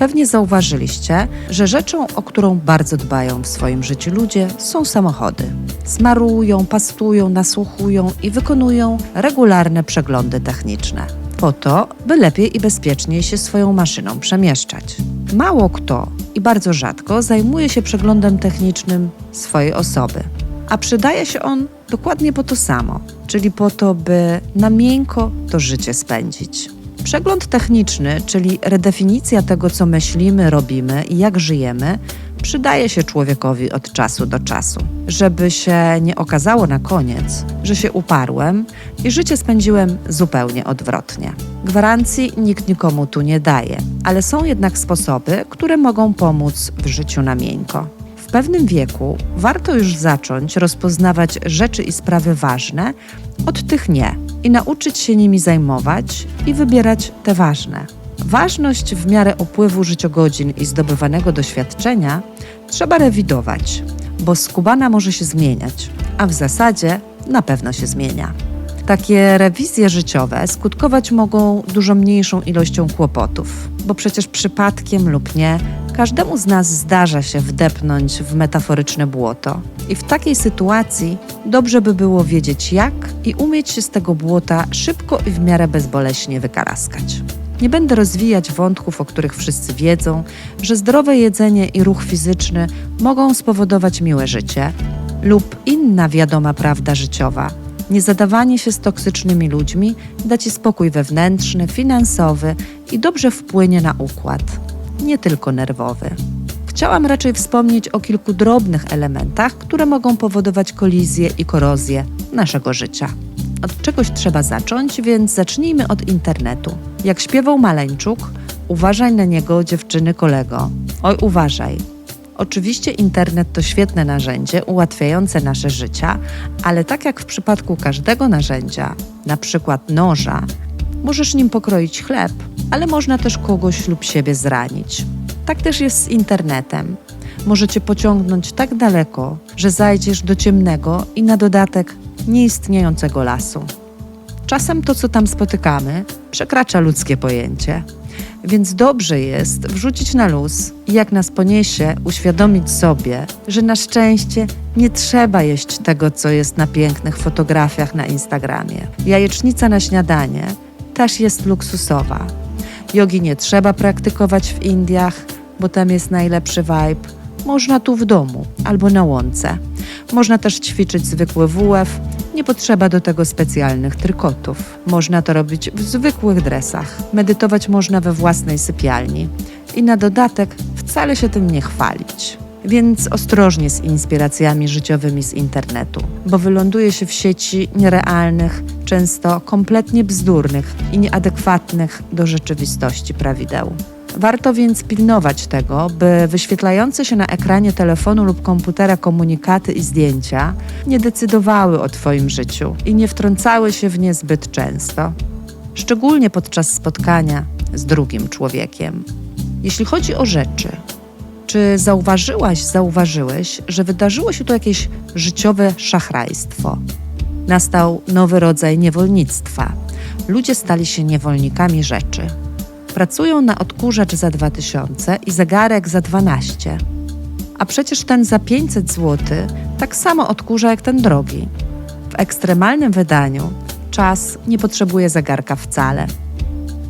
Pewnie zauważyliście, że rzeczą, o którą bardzo dbają w swoim życiu ludzie, są samochody. Smarują, pastują, nasłuchują i wykonują regularne przeglądy techniczne. Po to, by lepiej i bezpieczniej się swoją maszyną przemieszczać. Mało kto i bardzo rzadko zajmuje się przeglądem technicznym swojej osoby. A przydaje się on dokładnie po to samo, czyli po to, by na miękko to życie spędzić. Przegląd techniczny, czyli redefinicja tego, co myślimy, robimy i jak żyjemy, przydaje się człowiekowi od czasu do czasu, żeby się nie okazało na koniec, że się uparłem i życie spędziłem zupełnie odwrotnie. Gwarancji nikt nikomu tu nie daje, ale są jednak sposoby, które mogą pomóc w życiu na miękko. W pewnym wieku warto już zacząć rozpoznawać rzeczy i sprawy ważne od tych nie i nauczyć się nimi zajmować i wybierać te ważne. Ważność w miarę upływu życiogodzin i zdobywanego doświadczenia trzeba rewidować, bo skubana może się zmieniać, a w zasadzie na pewno się zmienia. Takie rewizje życiowe skutkować mogą dużo mniejszą ilością kłopotów, bo przecież przypadkiem lub nie, każdemu z nas zdarza się wdepnąć w metaforyczne błoto. I w takiej sytuacji dobrze by było wiedzieć jak i umieć się z tego błota szybko i w miarę bezboleśnie wykaraskać. Nie będę rozwijać wątków, o których wszyscy wiedzą, że zdrowe jedzenie i ruch fizyczny mogą spowodować miłe życie, lub inna wiadoma prawda życiowa. Niezadawanie się z toksycznymi ludźmi da ci spokój wewnętrzny, finansowy i dobrze wpłynie na układ, nie tylko nerwowy. Chciałam raczej wspomnieć o kilku drobnych elementach, które mogą powodować kolizję i korozję naszego życia. Od czegoś trzeba zacząć, więc zacznijmy od internetu. Jak śpiewał Maleńczuk, uważaj na niego, dziewczyny, kolego. Oj, uważaj. Oczywiście internet to świetne narzędzie ułatwiające nasze życia, ale tak jak w przypadku każdego narzędzia, na przykład noża, możesz nim pokroić chleb, ale można też kogoś lub siebie zranić. Tak też jest z internetem. Może cię pociągnąć tak daleko, że zajdziesz do ciemnego i na dodatek nieistniejącego lasu. Czasem to, co tam spotykamy, przekracza ludzkie pojęcie. Więc dobrze jest wrzucić na luz i jak nas poniesie, uświadomić sobie, że na szczęście nie trzeba jeść tego, co jest na pięknych fotografiach na Instagramie. Jajecznica na śniadanie też jest luksusowa. Jogi nie trzeba praktykować w Indiach, bo tam jest najlepszy vibe. Można tu w domu albo na łące. Można też ćwiczyć zwykły WF, nie potrzeba do tego specjalnych trykotów. Można to robić w zwykłych dresach. Medytować można we własnej sypialni. I na dodatek wcale się tym nie chwalić. Więc ostrożnie z inspiracjami życiowymi z internetu, bo wyląduje się w sieci nierealnych, często kompletnie bzdurnych i nieadekwatnych do rzeczywistości prawideł. Warto więc pilnować tego, by wyświetlające się na ekranie telefonu lub komputera komunikaty i zdjęcia nie decydowały o Twoim życiu i nie wtrącały się w nie zbyt często, szczególnie podczas spotkania z drugim człowiekiem. Jeśli chodzi o rzeczy, czy zauważyłaś, zauważyłeś, że wydarzyło się tu jakieś życiowe szachrajstwo? Nastał nowy rodzaj niewolnictwa. Ludzie stali się niewolnikami rzeczy. Pracują na odkurzacz za 2000 i zegarek za 12. A przecież ten za 500 zł tak samo odkurza jak ten drogi. W ekstremalnym wydaniu czas nie potrzebuje zegarka wcale.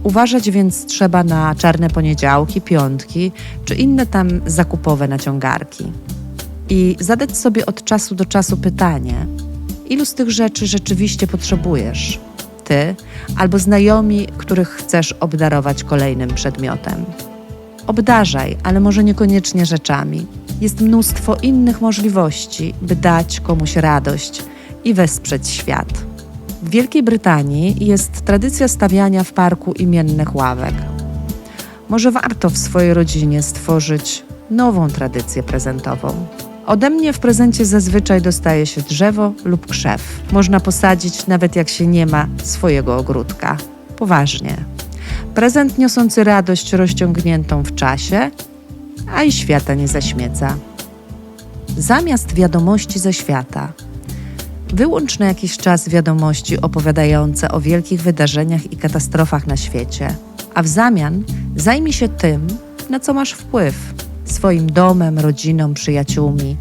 Uważać więc trzeba na czarne poniedziałki, piątki czy inne tam zakupowe naciągarki. I zadać sobie od czasu do czasu pytanie, ilu z tych rzeczy rzeczywiście potrzebujesz? Ty albo znajomi, których chcesz obdarować kolejnym przedmiotem. Obdarzaj, ale może niekoniecznie rzeczami. Jest mnóstwo innych możliwości, by dać komuś radość i wesprzeć świat. W Wielkiej Brytanii jest tradycja stawiania w parku imiennych ławek. Może warto w swojej rodzinie stworzyć nową tradycję prezentową. Ode mnie w prezencie zazwyczaj dostaje się drzewo lub krzew. Można posadzić nawet jak się nie ma swojego ogródka. Poważnie. Prezent niosący radość rozciągniętą w czasie, a i świata nie zaśmieca. Zamiast wiadomości ze świata, wyłącz na jakiś czas wiadomości opowiadające o wielkich wydarzeniach i katastrofach na świecie, a w zamian zajmij się tym, na co masz wpływ swoim domem, rodziną, przyjaciółmi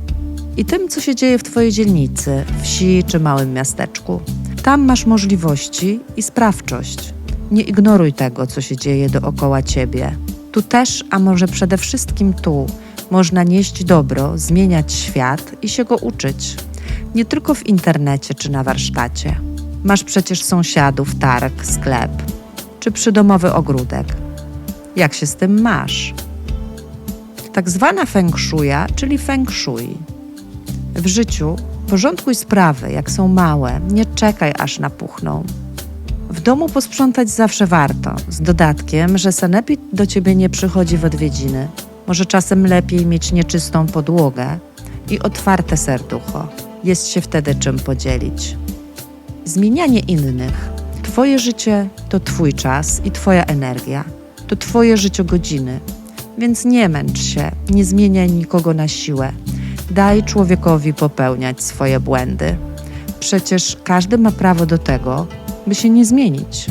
i tym, co się dzieje w Twojej dzielnicy, wsi czy małym miasteczku. Tam masz możliwości i sprawczość. Nie ignoruj tego, co się dzieje dookoła Ciebie. Tu też, a może przede wszystkim tu, można nieść dobro, zmieniać świat i się go uczyć. Nie tylko w internecie czy na warsztacie. Masz przecież sąsiadów, targ, sklep czy przydomowy ogródek. Jak się z tym masz? Tak zwana feng shuya, czyli feng shui. W życiu porządkuj sprawy, jak są małe, nie czekaj aż napuchną. W domu posprzątać zawsze warto, z dodatkiem, że sanepid do ciebie nie przychodzi w odwiedziny. Może czasem lepiej mieć nieczystą podłogę i otwarte serducho. Jest się wtedy czym podzielić. Zmienianie innych. Twoje życie to Twój czas i Twoja energia. To Twoje życiogodziny. Więc nie męcz się, nie zmieniaj nikogo na siłę. Daj człowiekowi popełniać swoje błędy. Przecież każdy ma prawo do tego, by się nie zmienić.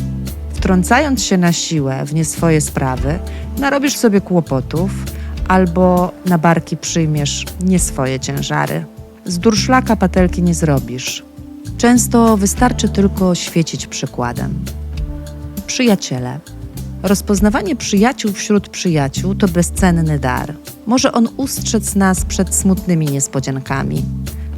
Wtrącając się na siłę w nie swoje sprawy, narobisz sobie kłopotów albo na barki przyjmiesz nie swoje ciężary. Z durszlaka patelki nie zrobisz. Często wystarczy tylko świecić przykładem. Przyjaciele. Rozpoznawanie przyjaciół wśród przyjaciół to bezcenny dar. Może on ustrzec nas przed smutnymi niespodziankami.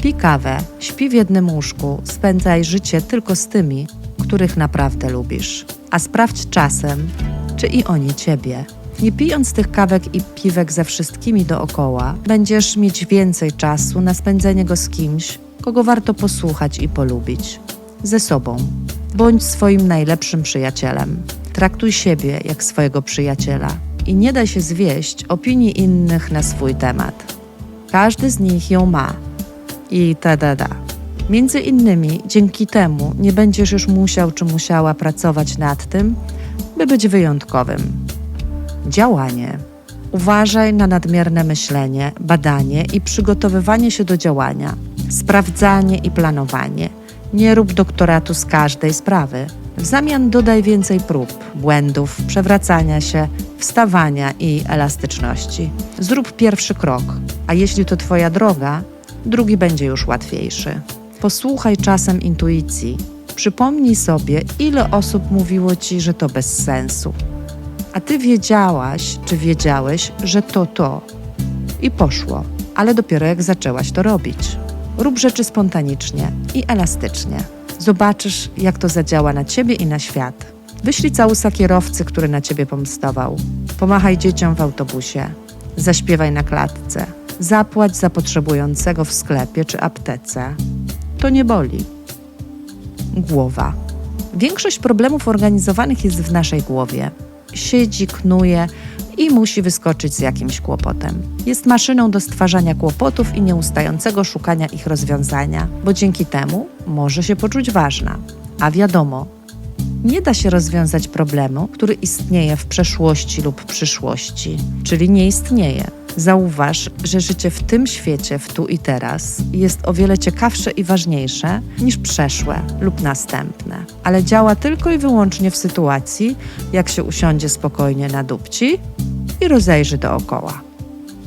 Pij kawę, śpi w jednym łóżku, spędzaj życie tylko z tymi, których naprawdę lubisz. A sprawdź czasem, czy i oni ciebie. Nie pijąc tych kawek i piwek ze wszystkimi dookoła, będziesz mieć więcej czasu na spędzenie go z kimś, kogo warto posłuchać i polubić. Ze sobą. Bądź swoim najlepszym przyjacielem. Traktuj siebie jak swojego przyjaciela i nie daj się zwieść opinii innych na swój temat. Każdy z nich ją ma. I ta da da. Między innymi dzięki temu nie będziesz już musiał czy musiała pracować nad tym, by być wyjątkowym. Działanie. Uważaj na nadmierne myślenie, badanie i przygotowywanie się do działania, sprawdzanie i planowanie. Nie rób doktoratu z każdej sprawy. W zamian dodaj więcej prób, błędów, przewracania się, wstawania i elastyczności. Zrób pierwszy krok, a jeśli to Twoja droga, drugi będzie już łatwiejszy. Posłuchaj czasem intuicji. Przypomnij sobie, ile osób mówiło ci, że to bez sensu. A ty wiedziałaś, czy wiedziałeś, że to to. I poszło, ale dopiero jak zaczęłaś to robić. Rób rzeczy spontanicznie i elastycznie. Zobaczysz, jak to zadziała na ciebie i na świat. Wyślij całusa kierowcy, który na ciebie pomstował. Pomachaj dzieciom w autobusie. Zaśpiewaj na klatce. Zapłać za potrzebującego w sklepie czy aptece. To nie boli. Głowa. Większość problemów organizowanych jest w naszej głowie. Siedzi, knuje i musi wyskoczyć z jakimś kłopotem. Jest maszyną do stwarzania kłopotów i nieustającego szukania ich rozwiązania, bo dzięki temu może się poczuć ważna. A wiadomo, nie da się rozwiązać problemu, który istnieje w przeszłości lub przyszłości, czyli nie istnieje. Zauważ, że życie w tym świecie, w tu i teraz, jest o wiele ciekawsze i ważniejsze niż przeszłe lub następne, ale działa tylko i wyłącznie w sytuacji, jak się usiądzie spokojnie na dupci i rozejrzy dookoła.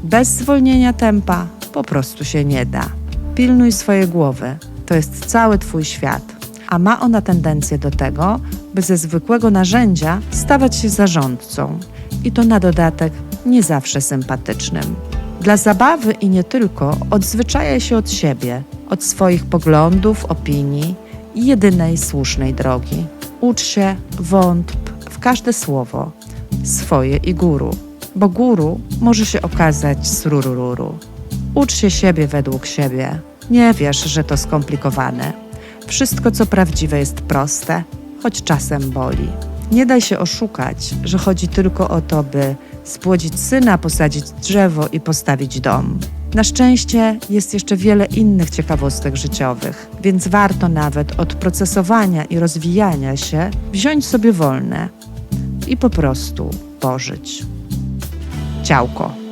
Bez zwolnienia tempa po prostu się nie da. Pilnuj swojej głowy, to jest cały Twój świat, a ma ona tendencję do tego, by ze zwykłego narzędzia stawać się zarządcą i to na dodatek nie zawsze sympatycznym. Dla zabawy i nie tylko odzwyczajaj się od siebie, od swoich poglądów, opinii i jedynej słusznej drogi. Ucz się, wątp w każde słowo, swoje i guru, bo guru może się okazać srurururu. Ucz się siebie według siebie. Nie wiesz, że to skomplikowane. Wszystko, co prawdziwe, jest proste, choć czasem boli. Nie daj się oszukać, że chodzi tylko o to, by spłodzić syna, posadzić drzewo i postawić dom. Na szczęście jest jeszcze wiele innych ciekawostek życiowych, więc warto nawet od procesowania i rozwijania się wziąć sobie wolne i po prostu pożyć. Ciałko.